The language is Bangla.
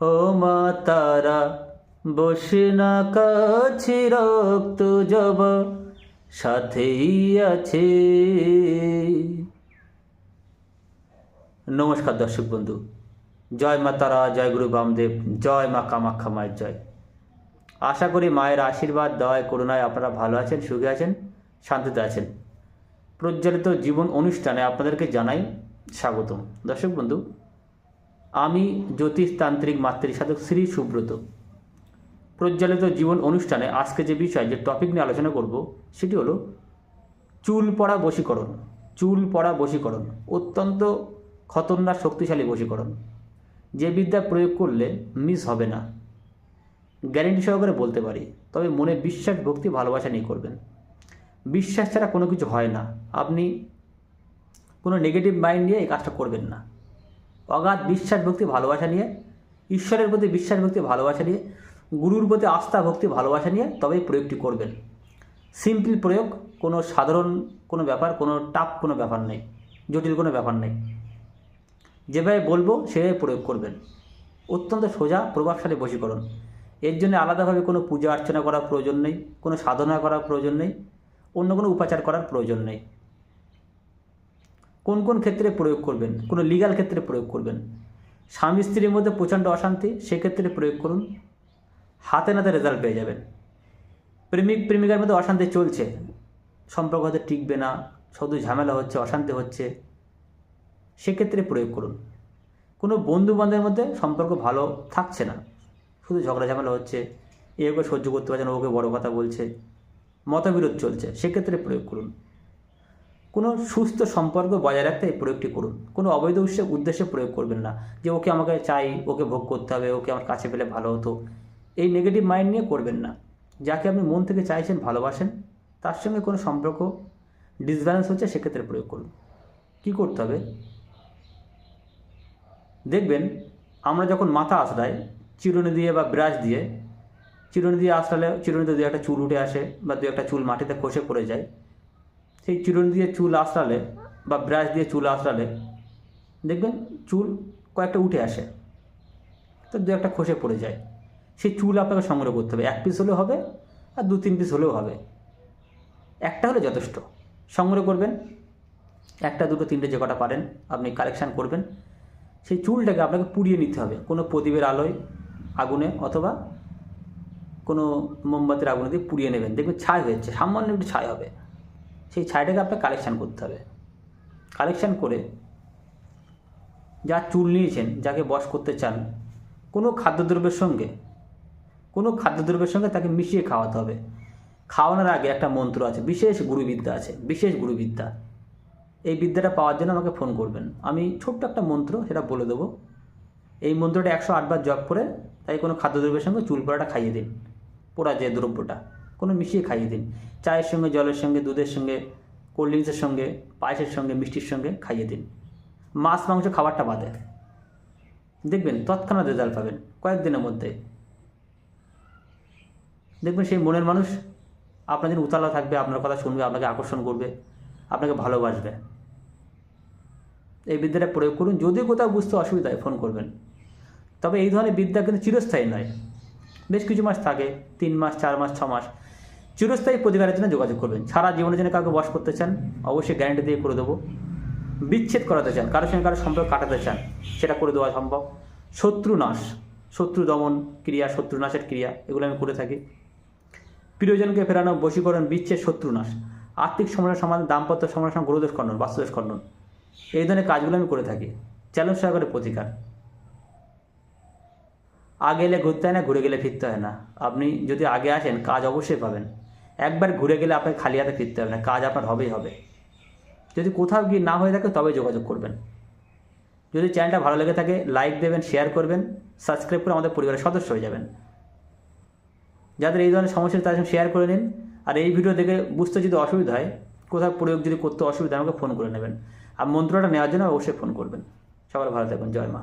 ও মা তারা বসে না কাছে রক্ত জব, সাথেই আছে। নমস্কার দর্শক বন্ধু, জয় মা তারা জয় গুরু বামদেব, জয় মা কামাখ্যা মায়ের জয়। আশা করি মায়ের আশীর্বাদ, দয়, করুণায় আপনারা ভালো আছেন, সুখে আছেন, শান্তিতে আছেন। প্রজ্বলিত জীবন অনুষ্ঠানে আপনাদেরকে জানাই স্বাগতম। দর্শক বন্ধু আমি জ্যোতিষতান্ত্রিক মাতৃসাধক শ্রী সুব্রত। প্রজ্বলিত জীবন অনুষ্ঠানে আজকে যে বিষয়, যে টপিক নিয়ে আলোচনা করব, সেটি হলো চুল পড়া বশীকরণ। চুল পড়া বশীকরণ। অত্যন্ত খতরনাক, শক্তিশালী বশীকরণ। যে বিদ্যা প্রয়োগ করলে মিস হবে না। গ্যারেন্টি সহকারে বলতে পারি, তবে মনে বিশ্বাস, ভক্তি, ভালোবাসা নিয়ে করবেন। বিশ্বাস ছাড়া কোনো কিছু হয় না। আপনি কোনো নেগেটিভ মাইন্ড নিয়ে এই কাজটা করবেন না। অগাধ বিশ্বাস ভক্তি, ভালোবাসা নিয়ে, ঈশ্বরের প্রতি বিশ্বাস ভক্তি, ভালোবাসা নিয়ে, গুরুর প্রতি আস্থা ভক্তি, ভালোবাসা নিয়ে তবেই প্রয়োগটি করবেন। সিম্পল প্রয়োগ, কোনো সাধারণ কোনো ব্যাপার, কোনো টাফ কোনো ব্যাপার নেই, জটিল কোনো ব্যাপার নেই। যেভাবে বলব, সেভাবে প্রয়োগ করবেন। অত্যন্ত সোজা, প্রভাবশালী বশীকরণ। এর জন্য আলাদাভাবে কোনো পূজা অর্চনা করার প্রয়োজন নেই, কোনো সাধনা করার প্রয়োজন নেই, অন্য কোনো উপাচার করার প্রয়োজন নেই। কোন কোন ক্ষেত্রে প্রয়োগ করবেন? কোনো লিগাল ক্ষেত্রে প্রয়োগ করবেন? স্বামী স্ত্রীর মধ্যে প্রচণ্ড অশান্তি, সেক্ষেত্রে প্রয়োগ করুন। হাতে নাতে রেজাল্ট পেয়ে যাবেন। প্রেমিক, প্রেমিকার মধ্যে অশান্তি চলছে। সম্পর্ক হয়তো টিকবে না শুধু ঝামেলা হচ্ছে, অশান্তি হচ্ছে। সেক্ষেত্রে প্রয়োগ করুন। কোনো বন্ধু বান্ধবের মধ্যে সম্পর্ক ভালো থাকছে না। শুধু ঝগড়া ঝামেলা হচ্ছে, এ ওকে সহ্য করতে পারছে না ওকে বড় কথা বলছে, মতবিরোধ চলছে, সেক্ষেত্রে প্রয়োগ করুন। কোনো সুস্থ সম্পর্ক বজায় রাখতে এই প্রয়োগটি করুন। কোনো অবৈধ উদ্দেশ্যে প্রয়োগ করবেন না যে ওকে আমাকে চাই, ওকে ভোগ করতে হবে, ওকে আমার কাছে পেলে ভালো হতো। এই নেগেটিভ মাইন্ড নিয়ে করবেন না। যাকে আপনি মন থেকে চাইছেন, ভালোবাসেন, তার সঙ্গে কোনো সম্পর্ক ডিসব্যালেন্স হচ্ছে, সেক্ষেত্রে প্রয়োগ করুন। কী করতে হবে? দেখবেন আমরা যখন মাথা আশ্রাই চিরুনি দিয়ে বা ব্রাশ দিয়ে, চিরুনি দিয়ে আশ্রালে চিরুনিতে দু একটা চুল উঠে আসে বা দু একটা চুল মাটিতে খসে পড়ে যায় সেই চিরুনি দিয়ে চুল আশ্রালে বা ব্রাশ দিয়ে চুল আশ্রালে দেখবেন চুল কয়েকটা উঠে আসে। তো দু একটা খসে পড়ে যায়। সেই চুল আপনাকে সংগ্রহ করতে হবে। এক পিস হলেও হবে আর দু, তিন পিস হলেও হবে। একটা হলে যথেষ্ট। সংগ্রহ করবেন। একটা, দুটো, তিনটে যে কটা পারেন, আপনি কালেকশান করবেন। সেই চুলটাকে আপনাকে পুড়িয়ে নিতে হবে। কোনো প্রদীপের আলোয়, আগুনে অথবা কোনো মোমবাতির আগুনে দিয়ে পুড়িয়ে নেবেন। দেখবেন ছাই হয়েছে। সামান্য একটু ছাই হবে। সেই ছাইটাকে আপনাকে কালেকশান করতে হবে। কালেকশান করে যা চুল নিয়েছেন, যাকে বশ করতে চান, কোনো খাদ্যদ্রব্যের সঙ্গে, কোনো খাদ্যদ্রব্যের সঙ্গে তাকে মিশিয়ে খাওয়াতে হবে। খাওয়ানোর আগে একটা মন্ত্র আছে, বিশেষ গুরুবিদ্যা আছে, বিশেষ গুরুবিদ্যা। এই বিদ্যাটা পাওয়ার জন্য আমাকে ফোন করবেন। আমি ছোট্ট একটা মন্ত্র সেটা বলে দেবো। এই মন্ত্রটা একশো আটবার জপ করে তাই কোনো খাদ্যদ্রব্যের সঙ্গে চুল পোড়াটা খাইয়ে দিন, পোড়া যে দ্রব্যটা। মিশিয়ে খাইয়ে দিন। চায়ের সঙ্গে, জলের সঙ্গে, দুধের সঙ্গে কোল্ড ড্রিঙ্কসের সঙ্গে, পায়েসের সঙ্গে, মিষ্টির সঙ্গে খাইয়ে দিন। মাছ, মাংস খাবারটা বাদে। দেখবেন তৎক্ষণাৎ রেজাল্ট পাবেন, কয়েকদিনের মধ্যে। দেখবেন সেই মনের মানুষ আপনার জন্য উতালা থাকবে, আপনার কথা শুনবে, আপনাকে আকর্ষণ করবে, আপনাকে ভালোবাসবে। এই বিদ্যাটা প্রয়োগ করুন। যদি কোথাও বুঝতে অসুবিধা হয় ফোন করবেন। তবে এই ধরনের বিদ্যা কিন্তু চিরস্থায়ী নয়। বেশ কিছু মাস থাকে, তিন মাস, চার মাস, ছ মাস। চিরস্থায়ী প্রতিকারের জন্য যোগাযোগ করবেন। সারা জীবনের জন্য কাউকে বস করতে চান, অবশ্যই গ্যারান্টি দিয়ে করে দেবো। বিচ্ছেদ করাতে চান, কারোর সঙ্গে কারোর সম্পর্ক কাটাতে চান, সেটা করে দেওয়া সম্ভব। শত্রু নাশ, শত্রু দমন ক্রিয়া, শত্রু নাশের ক্রিয়া, এগুলো আমি করে থাকি। প্রিয়জনকে ফেরানো, বশীকরণ, বিচ্ছেদ, শত্রু নাশ। আর্থিক সমস্যার সমাধান, দাম্পত্য সমস্যার গ্রহদোষ খণ্ডন, বাস্তুদোষ খণ্ডন। এই ধরনের কাজগুলো আমি করে থাকি। চ্যালেঞ্জ সহকারে প্রতিকার। আগে এলে ঘুরতে হয় না, ঘুরে গেলে ফিরতে হয় না। আপনি যদি আগে আসেন, কাজ অবশ্যই পাবেন। একবার ঘুরে গেলে আপনাকে খালি হাতে ফিরতে হবে না, কাজ আপনার হবেই হবে। যদি কোথাও গিয়ে না হয়ে থাকে তবে যোগাযোগ করবেন। যদি চ্যানেলটা ভালো লেগে থাকে, লাইক দেবেন শেয়ার করবেন সাবস্ক্রাইব করে আমাদের পরিবারের সদস্য হয়ে যাবেন। যাদের এই ধরনের সমস্যা তাদের সঙ্গে শেয়ার করে নিন। আর এই ভিডিও দেখে বুঝতে যদি অসুবিধা হয়, কোথাও প্রয়োগ যদি করতে অসুবিধা আমাকে ফোন করে নেবেন। আর মন্ত্রটা নেওয়ার জন্য অবশ্যই ফোন করবেন। সবাই ভালো থাকবেন। জয় মা।